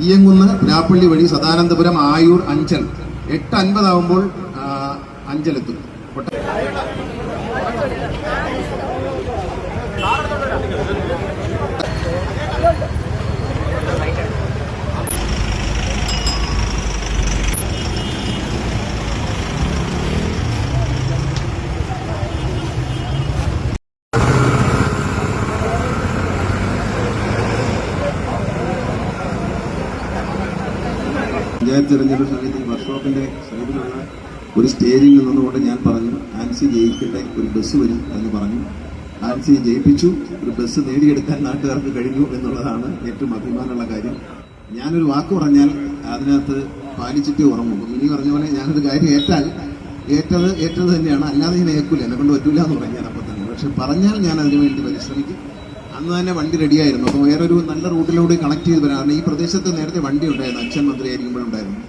ഇയങ്കുന്ന് രാപ്പള്ളി വഴി സദാനന്ദപുരം ആയൂർ അഞ്ചൽ. എട്ട് അൻപതാവുമ്പോൾ അഞ്ചലെത്തും. കൊട്ട- പഞ്ചായത്ത് തെരഞ്ഞെടുപ്പ് സമയത്ത് ഈ വർക്ക്ഷോപ്പിന്റെ സൈഡിലുള്ള ഒരു സ്റ്റേജിൽ നിന്നുകൊണ്ട് ഞാൻ പറഞ്ഞു ആൻസി ജയിക്കട്ടെ ഒരു ബസ് വരും എന്ന് പറഞ്ഞു. ആൻസി ജയിപ്പിച്ചു. ഒരു ബസ് നേടിയെടുക്കാൻ നാട്ടുകാർക്ക് കഴിഞ്ഞു എന്നുള്ളതാണ് ഏറ്റവും അഭിമാനമുള്ള കാര്യം. ഞാനൊരു വാക്ക് പറഞ്ഞാൽ അതിനകത്ത് പാലിച്ചിട്ട് ഉറങ്ങും. ഇനി പറഞ്ഞ പോലെ ഞാനൊരു കാര്യം ഏറ്റാൽ ഏറ്റത് ഏറ്റത് തന്നെയാണ്. അല്ലാതെ ഞാൻ ഏക്കില്ല എന്നെ കൊണ്ട് പറ്റൂല എന്ന് പറഞ്ഞാൽ അപ്പം തന്നെ. പക്ഷെ പറഞ്ഞാൽ ഞാൻ അതിനു വേണ്ടി പരിശ്രമിക്കും. അന്ന് തന്നെ വണ്ടി റെഡിയായിരുന്നു അപ്പോൾ വേറൊരു നല്ല റൂട്ടിലൂടെ കണക്ട് ചെയ്ത് കാരണം ഈ പ്രദേശത്ത് നേരത്തെ വണ്ടി ഉണ്ടായിരുന്നു. അച്ഛൻ മന്ത്രിയായിരിക്കുമ്പോഴുണ്ടായിരുന്നു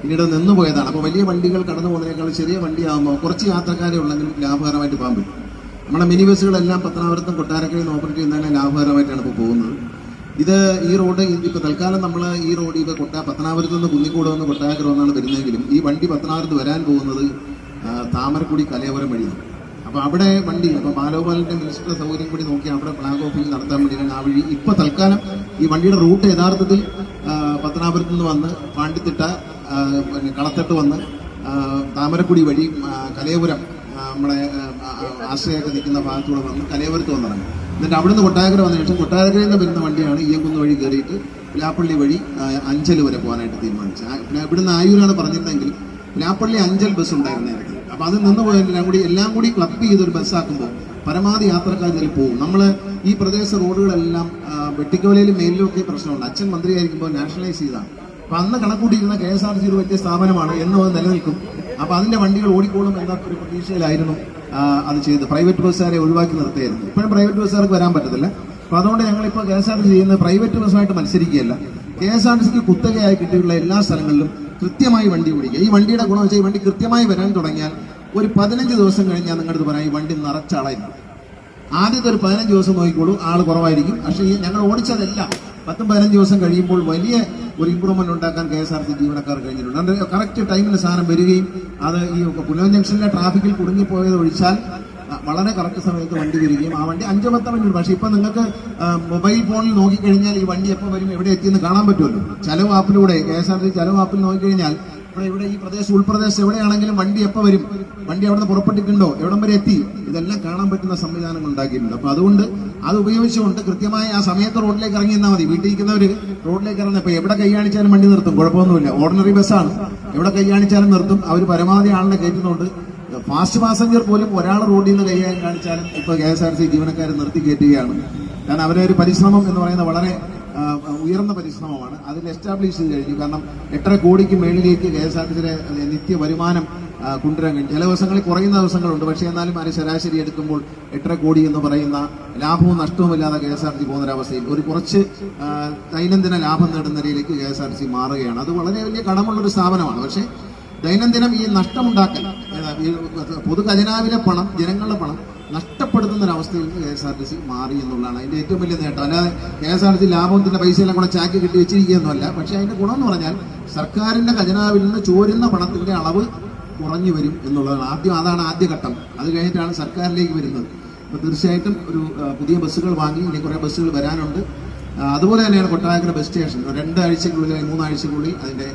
പിന്നീട് നിന്ന് പോയതാണ്. അപ്പോൾ വലിയ വണ്ടികൾ കടന്നു പോകുന്നതിനേക്കാൾ ചെറിയ വണ്ടിയാകുമ്പോൾ കുറച്ച് യാത്രക്കാരെ ഉള്ളെങ്കിലും ലാഭകരമായിട്ട് പോകാൻ പറ്റും. നമ്മുടെ മിനി ബസ്സുകളെല്ലാം പത്തനാപുരത്തും കൊട്ടാരക്കരയും ഓപ്പറേറ്റ് ചെയ്യുന്നതിനെ ലാഭകരമായിട്ടാണ് ഇപ്പോൾ പോകുന്നത്. ഇത് ഈ റോഡ് ഇപ്പോൾ തൽക്കാലം നമ്മൾ ഈ റോഡ് ഇപ്പോൾ കൊട്ടാ പത്തനാപുരത്ത് നിന്ന് കുന്നിക്കൂട് വന്ന് കൊട്ടാരക്കര വന്നാണ് വരുന്നതെങ്കിലും ഈ വണ്ടി പത്തനാപുരത്ത് വരാൻ പോകുന്നത് താമരക്കുടി കലയോരം വഴിയാണ്. അപ്പോൾ അവിടെ വണ്ടി അപ്പോൾ ബാലോപാലിന്റെ മിനിസ്റ്റർ സൗകര്യം കൂടി നോക്കി അവിടെ ഫ്ലാഗ് ഓഫിംഗ് നടത്താൻ വേണ്ടിയാണ് ആ വഴി ഇപ്പൊ തൽക്കാലം ഈ വണ്ടിയുടെ റൂട്ട് യഥാർത്ഥത്തിൽ പത്തനാപുരത്ത് നിന്ന് വന്ന് പാണ്ടിത്തിട്ട പിന്നെ കളത്തട്ട് വന്ന് താമരക്കുടി വഴി കലയപുരം നമ്മുടെ ആശ്രയൊക്കെ നിൽക്കുന്ന ഭാഗത്തൂടെ വന്ന് കലയപുരത്ത് വന്നിറങ്ങും എന്നിട്ട് അവിടുന്ന് കൊട്ടാരക്കര വന്ന ശേഷം കൊട്ടാരക്കരയിൽ നിന്ന് വരുന്ന വണ്ടിയാണ് ഈയംകുന്ന് വഴി കയറിയിട്ട് പുലാപ്പള്ളി വഴി അഞ്ചൽ വരെ പോകാനായിട്ട് തീരുമാനിച്ചത്. പിന്നെ ഇവിടുന്ന് ആയൂരാണ് പറഞ്ഞിരുന്നെങ്കിൽ പുലാപ്പള്ളി അഞ്ചൽ ബസ് ഉണ്ടായിരുന്നു നേരത്തെ അപ്പൊ അത് നിന്ന് കൂടി എല്ലാം കൂടി ക്ലബ് ചെയ്തൊരു ബസ്സാക്കുമ്പോൾ പരമാവധി യാത്രക്കാർ ഇതിൽ പോകും. നമ്മൾ ഈ പ്രദേശ റോഡുകളെല്ലാം വെട്ടിക്കോലയിലും മേലിലും ഒക്കെ പ്രശ്നമുണ്ട്. അച്ഛൻ മന്ത്രിയായിരിക്കുമ്പോൾ നാഷണലൈസ് ചെയ്താണ്. അപ്പൊ അന്ന് കണക്കൂട്ടിയിരുന്ന K S R T C വലിയ സ്ഥാപനമാണ് എന്നും അത് നിലനിൽക്കും. അപ്പോൾ അതിന്റെ വണ്ടികൾ ഓടിക്കോളും എന്ന ഒരു പ്രതീക്ഷയിലായിരുന്നു അത് ചെയ്ത്. പ്രൈവറ്റ് ബസ്സുകാരെ ഒഴിവാക്കി നിർത്തിയായിരുന്നു. ഇപ്പോഴും പ്രൈവറ്റ് ബസ്സുകാർക്ക് വരാൻ പറ്റത്തില്ല. അപ്പോൾ അതുകൊണ്ട് ഞങ്ങളിപ്പോൾ K S R T C ചെയ്യുന്നത് പ്രൈവറ്റ് ബസ്സുമായിട്ട് മത്സരിക്കുകയല്ല. കെ എസ് ആർ ടി സിക്ക് കുത്തകയായി കിട്ടിയിട്ടുള്ള എല്ലാ സ്ഥലങ്ങളിലും കൃത്യമായി വണ്ടി ഓടിക്കുക. ഈ വണ്ടിയുടെ ഗുണം വെച്ചാൽ ഈ വണ്ടി കൃത്യമായി വരാൻ തുടങ്ങിയാൽ ഒരു പതിനഞ്ച് ദിവസം കഴിഞ്ഞാൽ നിങ്ങളുടെ പറയാം ഈ വണ്ടി നിറച്ചാളായിരിക്കും ആദ്യത്തെ ഒരു പതിനഞ്ച് ദിവസം നോക്കിക്കോളൂ ആൾ കുറവായിരിക്കും. പക്ഷേ ഈ ഞങ്ങൾ ഓടിച്ചതെല്ലാം പത്തും പതിനഞ്ച് ദിവസം കഴിയുമ്പോൾ വലിയ ഒരു ഇമ്പ്രൂവ്മെന്റ് ഉണ്ടാക്കാൻ കെ എസ് ആർ ടി ജീവനക്കാർ കഴിഞ്ഞിട്ടുണ്ട്. കറക്റ്റ് ടൈമിന് സാധനം വരികയും അത് ഈ പുലവൻ ജംഗ്ഷനിലെ ട്രാഫിക്കിൽ കുടുങ്ങിപ്പോയത് ഒഴിച്ചാൽ വളരെ കറക്റ്റ് സമയത്ത് വണ്ടി വരികയും ആ വണ്ടി അഞ്ചോ പത്തോ മിനിറ്റ് പക്ഷേ ഇപ്പൊ നിങ്ങൾക്ക് മൊബൈൽ ഫോണിൽ നോക്കിക്കഴിഞ്ഞാൽ ഈ വണ്ടി എപ്പോൾ വരും എവിടെ എത്തിയെന്ന് കാണാൻ പറ്റുമല്ലോ. ചെലവ് ആപ്പിലൂടെ കെ എസ് ആർ ടി ചെലവ് ആപ്പിൽ നോക്കിക്കഴിഞ്ഞാൽ ഇവിടെ ഇവിടെ ഈ പ്രദേശം ഉൾപ്രദേശം എവിടെയാണെങ്കിലും വണ്ടി എപ്പോൾ വരും? വണ്ടി അവിടെ നിന്ന് പുറപ്പെട്ടിട്ടുണ്ടോ? എവിടം വരെ എത്തി? ഇതെല്ലാം കാണാൻ പറ്റുന്ന സംവിധാനങ്ങൾ ഉണ്ടാക്കിയിട്ടുണ്ട്. അപ്പൊ അതുകൊണ്ട് അത് ഉപയോഗിച്ചുകൊണ്ട് കൃത്യമായി ആ സമയത്ത് റോഡിലേക്ക് ഇറങ്ങി നിന്നാൽ മതി. വീട്ടിൽ ഇരിക്കുന്നവര് റോഡിലേക്ക് ഇറങ്ങി ഇപ്പൊ എവിടെ കൈ കാണിച്ചാലും വണ്ടി നിർത്തും. കുഴപ്പമൊന്നുമില്ല. ഓർഡിനറി ബസ്സാണ് എവിടെ കൈ കാണിച്ചാലും നിർത്തും. അവർ പരമാവധി ആളിനെ കയറ്റുന്നുണ്ട്. ഫാസ്റ്റ് പാസഞ്ചർ പോലും ഒരാൾ റോഡിൽ നിന്ന് കൈകാര്യം കാണിച്ചാലും ഇപ്പൊ കെ എസ് ആർ സി ജീവനക്കാരെ നിർത്തി കയറ്റുകയാണ്. കാരണം അവരെ ഒരു പരിശ്രമം എന്ന് പറയുന്നത് വളരെ ഉയർന്ന പരിശ്രമമാണ്. അതിൽ എസ്റ്റാബ്ലിഷ് ചെയ്ത് കഴിഞ്ഞു. കാരണം എട്ടര കോടിക്ക് മേളിലേക്ക് കെ എസ് ആർ ടി സിയുടെ നിത്യ വരുമാനം കൊണ്ടുവരാൻ കഴിഞ്ഞു. ചില ദിവസങ്ങളിൽ കുറയുന്ന ദിവസങ്ങളുണ്ട്. പക്ഷേ എന്നാലും അതിന് ശരാശരി എടുക്കുമ്പോൾ എട്ടര കോടി എന്ന് പറയുന്ന ലാഭവും നഷ്ടവും ഇല്ലാതെ കെ എസ് ആർ ടി പോകുന്നൊരവസ്ഥയിൽ ഒരു കുറച്ച് ദൈനംദിന ലാഭം നേടുന്ന നിലയിലേക്ക് K S R T C മാറുകയാണ്. അത് വളരെ വലിയ കടമുള്ളൊരു സ്ഥാപനമാണ്. പക്ഷേ ദൈനംദിനം ഈ നഷ്ടമുണ്ടാക്കൽ ഏതാ, ഈ പൊതു ഖജനാവിലെ പണം ജനങ്ങളുടെ പണം നഷ്ടപ്പെടുത്തുന്ന ഒരു അവസ്ഥയിൽ K S R T C മാറി എന്നുള്ളതാണ് അതിന്റെ ഏറ്റവും വലിയ നേട്ടം. അല്ലാതെ K S R T C ലാഭത്തിന്റെ പൈസയെല്ലാം കൂടെ ചാക്കി കെട്ടി വെച്ചിരിക്കുകയെന്നല്ല പക്ഷേ അതിന്റെ ഗുണം എന്ന് പറഞ്ഞാൽ സർക്കാരിന്റെ ഖജനാവിൽ നിന്ന് ചോരുന്ന പണത്തിന്റെ അളവ് കുറഞ്ഞു വരും എന്നുള്ളതാണ്. ആദ്യം അതാണ് ആദ്യഘട്ടം അത് കഴിഞ്ഞിട്ടാണ് സർക്കാരിലേക്ക് വരുന്നത്. അപ്പോൾ തീർച്ചയായിട്ടും ഒരു പുതിയ ബസ്സുകൾ വാങ്ങി ഇനി കുറേ ബസ്സുകൾ വരാനുണ്ട്. അതുപോലെ തന്നെയാണ് കൊട്ടാരക്കര ബസ് സ്റ്റേഷൻ. രണ്ടാഴ്ചക്കുള്ളിൽ മൂന്നാഴ്ചക്കുള്ളിൽ എന്താ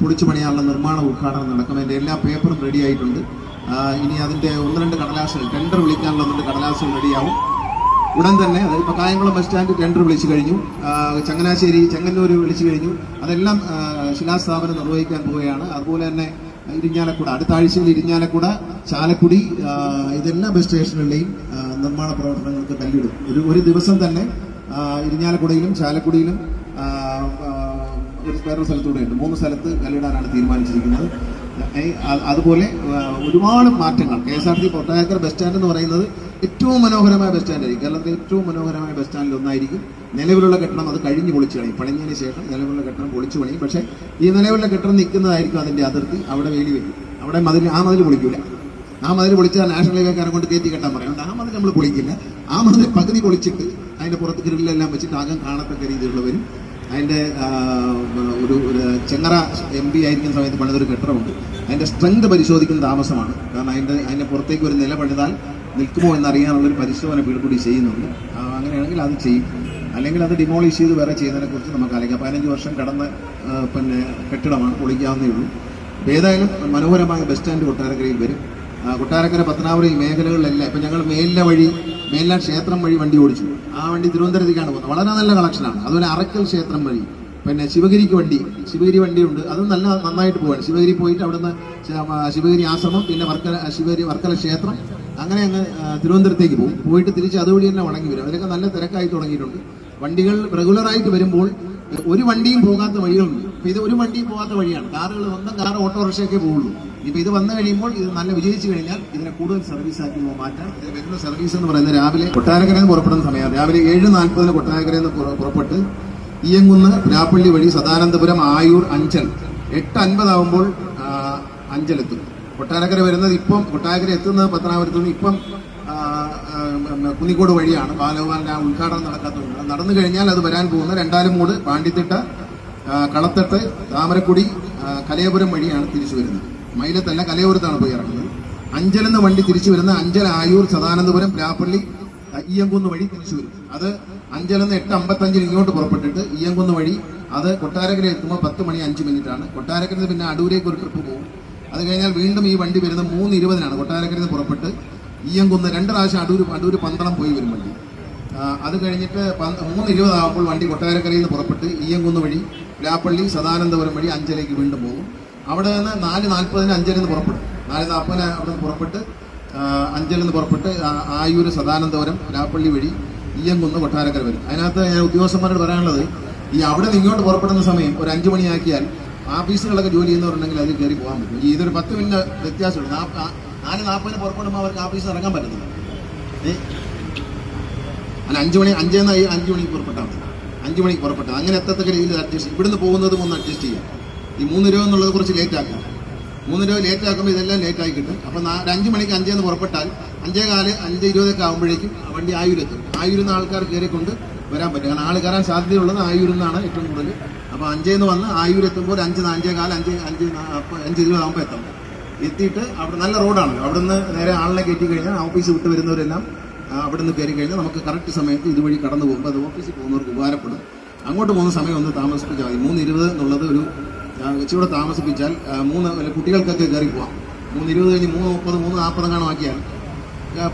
പൊളിച്ചു പണിയാനുള്ള നിർമ്മാണ ഉദ്ഘാടനം നടക്കും അതിന്റെ എല്ലാ പേപ്പറും റെഡി ആയിട്ടുണ്ട്. ഇനി അതിന്റെ ഒന്ന് രണ്ട് കടലാസുകൾ ടെൻഡർ വിളിക്കാനുള്ള ഒന്ന് രണ്ട് കടലാസുകൾ റെഡിയാവും ഉടൻ തന്നെ അതായത് ഇപ്പോൾ കായംകുളം ബസ് സ്റ്റാൻഡ് ടെൻഡർ വിളിച്ചു കഴിഞ്ഞു. ചങ്ങനാശ്ശേരി ചെങ്ങന്നൂർ വിളിച്ചു കഴിഞ്ഞു. അതെല്ലാം ശിലാസ്ഥാപനം നിർവഹിക്കാൻ പോവുകയാണ്. അതുപോലെ തന്നെ ഇരിഞ്ഞാലക്കുട അടുത്ത ആഴ്ചയിൽ ഇരിഞ്ഞാലക്കുട ചാലക്കുടി ഇതെല്ലാ ബസ് സ്റ്റേഷനുകളുടെയും നിർമ്മാണ പ്രവർത്തനങ്ങൾക്ക് കല്ലിടും ഒരു ഒരു ദിവസം തന്നെ ഇരിഞ്ഞാലക്കുടയിലും ചാലക്കുടിയിലും ഒരു വേറൊരു സ്ഥലത്തൂടെ ഉണ്ട്. മൂന്ന് സ്ഥലത്ത് കല്ലിടാനാണ് തീരുമാനിച്ചിരിക്കുന്നത്. അതുപോലെ ഒരുപാട് മാറ്റങ്ങൾ. കെ എസ് ആർ ടി കൊട്ടായക്കർ ബസ് സ്റ്റാൻഡ് എന്ന് പറയുന്നത് ഏറ്റവും മനോഹരമായ ബസ് സ്റ്റാൻഡായിരിക്കും കേരളത്തിലെ ഏറ്റവും മനോഹരമായ ബസ് സ്റ്റാൻഡിൽ ഒന്നായിരിക്കും. നിലവിലുള്ള കെട്ടിടം അത് കഴിഞ്ഞ് പൊളിച്ചു കളയും. പണിഞ്ഞതിന് ശേഷം നിലവിലുള്ള കെട്ടിടം പൊളിച്ചു പണിയും പക്ഷേ ഈ നിലവിലുള്ള കെട്ടിടം നിൽക്കുന്നതായിരിക്കും അതിന്റെ അതിർത്തി. അവിടെ വേലി വയ്ക്കും അവിടെ മതിൽ ആ മതിൽ പൊളിക്കില്ല ആ മതിൽ പൊളിച്ചാൽ നാഷണൽ ഹൈവേക്കാരൻ കൊണ്ട് കയറ്റി കെട്ടാൻ പറയും. ആ മതിൽ നമ്മൾ പൊളിക്കില്ല. ആ മതിൽ പകുതി പൊളിച്ചിട്ട് അതിന്റെ പുറത്ത് ഗ്രില്ലെല്ലാം വെച്ചിട്ട് ആകം കാണത്തക്ക രീതിയിലുള്ള വരും അതിന്റെ ഒരു ചെങ്ങറ എം പി ആയിരിക്കുന്ന സമയത്ത് പണിതൊരു കെട്ടിടമുണ്ട്. അതിന്റെ സ്ട്രെങ്ത് പരിശോധിക്കുന്ന താമസമാണ്. കാരണം അതിന്റെ അതിന്റെ പുറത്തേക്ക് ഒരു നില പണിതാൽ നിൽക്കുമോ എന്നറിയാനുള്ളൊരു പരിശോധന പീഡ്കൂടി ചെയ്യുന്നുണ്ട്. അങ്ങനെയാണെങ്കിൽ അത് ചെയ്യും. അല്ലെങ്കിൽ അത് ഡിമോളിഷ് ചെയ്ത് വേറെ ചെയ്യുന്നതിനെക്കുറിച്ച് നമുക്ക് ആലോചിക്കാം. പതിനഞ്ച് വർഷം കടന്ന് പിന്നെ കെട്ടിടമാണ് പൊളിക്കാവുന്നേ ഉള്ളൂ. ഏതായാലും മനോഹരമായ ബസ് സ്റ്റാൻഡ് കൊട്ടാരക്കരയിൽ വരും. കൊട്ടാരക്കര പത്തനാപുരം ഈ മേഖലകളിലെല്ലാം ഇപ്പം ഞങ്ങൾ മേലില വഴി മേലില ക്ഷേത്രം വഴി വണ്ടി ഓടിച്ചു. ആ വണ്ടി തിരുവനന്തപുരത്തേക്കാണ് പോകുന്നത്. വളരെ നല്ല കളക്ഷനാണ്. അതുപോലെ അറക്കൽ ക്ഷേത്രം വഴി. പിന്നെ ശിവഗിരിക്ക് വണ്ടി. ശിവഗിരി വണ്ടിയുണ്ട്. അതും നല്ല നന്നായിട്ട് പോവാണ്. ശിവഗിരി പോയിട്ട് അവിടുന്ന് ശിവഗിരി ആശ്രമം പിന്നെ വർക്കല ശിവഗിരി വർക്കല ക്ഷേത്രം. അങ്ങനെ അങ്ങ് തിരുവനന്തപുരത്തേക്ക് പോകും. പോയിട്ട് തിരിച്ച് അതുവഴി തന്നെ മടങ്ങി വരും. അതിലൊക്കെ നല്ല തിരക്കായി തുടങ്ങിയിട്ടുണ്ട്. വണ്ടികൾ റെഗുലറായിട്ട് വരുമ്പോൾ ഒരു വണ്ടിയും പോകാത്ത വഴികളുണ്ട്. ഇത് ഒരു വണ്ടിയും പോകാത്ത വഴിയാണ്. കാറുകൾ സ്വന്തം കാർ ഓട്ടോറിക്ഷയൊക്കെ പോകുള്ളൂ. ഇപ്പൊ ഇത് വന്നു കഴിയുമ്പോൾ ഇത് നല്ല വിജയിച്ചു കഴിഞ്ഞാൽ ഇതിനെ കൂടുതൽ സർവീസ് ആക്കി മാറ്റാൻ ഇതിന് വരുന്ന സർവീസ് എന്ന് പറയുന്നത് രാവിലെ കൊട്ടാരക്കരയിൽ നിന്ന് പുറപ്പെടുന്ന സമയം രാവിലെ ഏഴ് നാൽപ്പതിന് കൊട്ടാരക്കരയിൽ നിന്ന് പുറ- പുറപ്പെട്ട് ഇയങ്ങുന്ന് രാപ്പള്ളി വഴി സദാനന്ദപുരം ആയൂർ അഞ്ചൽ എട്ട് അൻപതാവുമ്പോൾ അഞ്ചലെത്തും. കൊട്ടാരക്കര വരുന്നത് ഇപ്പം കൊട്ടാരക്കര എത്തുന്നത് പത്തനാപുരത്ത് നിന്ന് ഇപ്പം കുന്നിക്കോട് വഴിയാണ്. ബാലഗോപാലിന്റെ ആ ഉദ്ഘാടനം നടക്കാത്തതുകൊണ്ട്. നടന്നു കഴിഞ്ഞാൽ അത് വരാൻ പോകുന്ന രണ്ടാലുമൂട് പാണ്ടിത്തിട്ട ആ, കളത്തട്ട് താമരക്കുടി കലയപുരം വഴിയാണ് തിരിച്ചു വരുന്നത്. മൈലത്തല്ല കലയോരത്താണ് പോയി ഇറങ്ങുന്നത്. അഞ്ചലെന്ന് വണ്ടി തിരിച്ചു വരുന്ന അഞ്ചൽ ആയൂർ സദാനന്ദപുരം പ്ലാപ്പള്ളി ആ, ഈയംകുന്ന് വഴി തിരിച്ചു വരും. അത് അഞ്ചലെന്ന് എട്ട് അമ്പത്തഞ്ചിന് ഇങ്ങോട്ട് പുറപ്പെട്ടിട്ട് ഈയംകുന്ന് വഴി അത് കൊട്ടാരക്കര എത്തുമ്പോൾ പത്ത് മണി അഞ്ച് മിനിറ്റ് ആണ് കൊട്ടാരക്കര പിന്നെ അടൂരേക്ക് ഒരു ട്രിപ്പ് പോകും. അത് കഴിഞ്ഞാൽ വീണ്ടും ഈ വണ്ടി വരുന്നത് മൂന്ന് ഇരുപതിനാണ്. കൊട്ടാരക്കരയിൽ നിന്ന് പുറപ്പെട്ട് ഈയംകുന്ന് രണ്ട് പ്രാവശ്യം അടൂർ അടൂർ പന്തളം പോയി വരും വണ്ടി. അത് കഴിഞ്ഞിട്ട് മൂന്ന് ഇരുപതാകുമ്പോൾ വണ്ടി കൊട്ടാരക്കരയിൽ നിന്ന് പുറപ്പെട്ട് ഈയംകുന്ന് വഴി പ്ലാപ്പള്ളി സദാനന്ദപുരം വഴി അഞ്ചലേക്ക് വീണ്ടും പോകും. അവിടെ നിന്ന് നാല് നാൽപ്പതിന് അഞ്ചരിൽ നിന്ന് പുറപ്പെടും. നാല് നാൽപ്പതിന് അവിടെ നിന്ന് പുറപ്പെട്ട് അഞ്ചരിൽ നിന്ന് പുറപ്പെട്ട് ആയൂർ സദാനന്ദപുരം രാപ്പള്ളി വഴി ഈയംകുന്ന് കൊട്ടാരക്കര വരും. അതിനകത്ത് ഞാൻ ഉദ്യോഗസ്ഥന്മാരോട് പറയാനുള്ളത് ഈ അവിടെ നിന്ന് ഇങ്ങോട്ട് പുറപ്പെടുന്ന സമയം ഒരു അഞ്ച് മണിയാക്കിയാൽ ഓഫീസുകളൊക്കെ ജോലി ചെയ്യുന്നവരുണ്ടെങ്കിൽ അതിൽ കയറി പോകാൻ പറ്റും. ഇതൊരു പത്ത് മിനിറ്റ് വ്യത്യാസമുണ്ട്. നാല് നാൽപ്പതിന് പുറപ്പെടുമ്പോൾ അവർക്ക് ഓഫീസിൽ ഇറങ്ങാൻ പറ്റുന്നില്ല? അല്ല അഞ്ച് മണി അഞ്ചേന്ന് അഞ്ച് മണിക്ക് പുറപ്പെട്ടാൽ മതി. അഞ്ച് മണിക്ക് പുറപ്പെട്ടാൽ അങ്ങനെ എത്തത്തക്ക രീതിയിൽ അഡ്ജസ്റ്റ് ഇവിടുന്ന് പോകുന്നതും ഒന്ന് അഡ്ജസ്റ്റ് ചെയ്യാം. ഈ മൂന്ന് രൂപ എന്നുള്ളത് കുറച്ച് ലേറ്റ് ആക്കാം. മൂന്ന് രൂപ ലേറ്റ് ആക്കുമ്പോൾ ഇതെല്ലാം ലേറ്റ് ആയി കിട്ടും. അപ്പം നാ- ഒരു അഞ്ച് മണിക്ക് അഞ്ചേന്ന് പുറപ്പെട്ടാൽ അഞ്ചേ കാൽ അഞ്ച് ഇരുപതൊക്കെ ആകുമ്പോഴേക്കും വണ്ടി ആയൂരെത്തും ആയൂരുന്ന ആൾക്കാർ കയറിക്കൊണ്ട് വരാൻ പറ്റും. കാരണം ആൾ കയറാൻ സാധ്യതയുള്ളത് ആയൂരിൽ ഏറ്റവും കൂടുതൽ. അപ്പോൾ അഞ്ചേന്ന് വന്ന് ആയൂരെത്തുമ്പോൾ അഞ്ച് അഞ്ചേ കാൽ അഞ്ച് അഞ്ച് അഞ്ച് ഇരുപതാകുമ്പോൾ എത്തണം എത്തിയിട്ട് അവിടെ നല്ല റോഡാണ്. അവിടുന്ന് നേരെ ആളിനെ കയറ്റി കഴിഞ്ഞാൽ ഓഫീസ് വിട്ട് വരുന്നവരെല്ലാം അവിടുന്ന് കയറി കഴിഞ്ഞാൽ നമുക്ക് കറക്റ്റ് സമയത്ത് ഇതുവഴി കടന്നു പോകുമ്പോൾ അത് ഓഫീസിൽ പോകുന്നവർക്ക് ഉപകാരപ്പെടും. അങ്ങോട്ട് പോകുന്ന സമയം ഒന്ന് താമസിപ്പിച്ചാൽ മതി. മൂന്ന് ഇരുപത് എന്നുള്ളത് ഒരു ഇച്ചിരൂടെ താമസിപ്പിച്ചാൽ മൂന്ന് കുട്ടികൾക്കൊക്കെ കയറി പോവാം. മൂന്ന് ഇരുപത് കഴിഞ്ഞ് മൂന്ന് മുപ്പത് മൂന്ന് നാൽപ്പത് കാണും ആക്കിയാൽ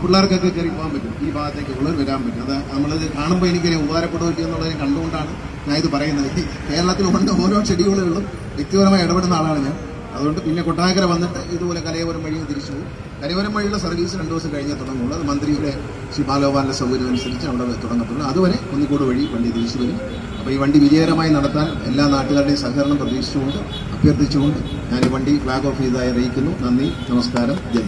പിള്ളേർക്കൊക്കെ കയറി പോകാൻ പറ്റും. ഈ ഭാഗത്തേക്ക് ഉള്ളവർ വരാൻ പറ്റും. അത് നമ്മളിത് കാണുമ്പോൾ എനിക്കൊരു ഉപകാരപ്പെടുമല്ലോ എന്നുള്ളതിനെ കണ്ടുകൊണ്ടാണ് ഞാൻ ഇത് പറയുന്നത്. ഈ കേരളത്തിൽ ഉണ്ട് ഓരോ ഷെഡ്യൂളുകളിലും വ്യക്തിപരമായി ഇടപെടുന്ന ആളാണ് ഞാൻ. അതുകൊണ്ട് പിന്നെ കൊട്ടാരക്കര വന്നിട്ട് ഇതുപോലെ കലയപുരം വഴി തിരിച്ചു പോകും. കലയപുരം വഴിയുള്ള സർവീസ് രണ്ട് ദിവസം കഴിഞ്ഞേ തുടങ്ങുള്ളൂ. അത് മന്ത്രിയുടെ ശ്രീ ബാലോപാലിന്റെ സൗകര്യം അനുസരിച്ച് അവിടെ തുടങ്ങത്തുള്ളൂ. അതുവരെ കുന്നിക്കോട് വഴി വണ്ടി തിരിച്ചു വരും. അപ്പോൾ ഈ വണ്ടി വിജയകരമായി നടത്താൻ എല്ലാ നാട്ടുകാരുടെയും സഹകരണം പ്രതീക്ഷിച്ചുകൊണ്ട് അഭ്യർത്ഥിച്ചുകൊണ്ട് ഞാൻ ഈ വണ്ടി ഫ്ലാഗ് ഓഫ് ചെയ്തതായി അറിയിക്കുന്നു. നന്ദി നമസ്കാരം ജയ്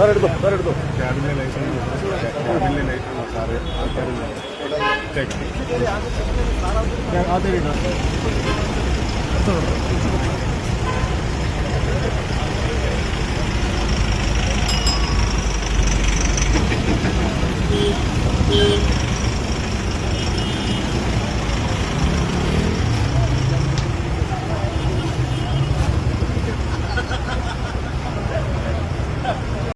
ക്യാബിലെ ലൈസൻസ് ക്യാബിലെ ലൈസൻസ് സാറ് ആൾക്കാർ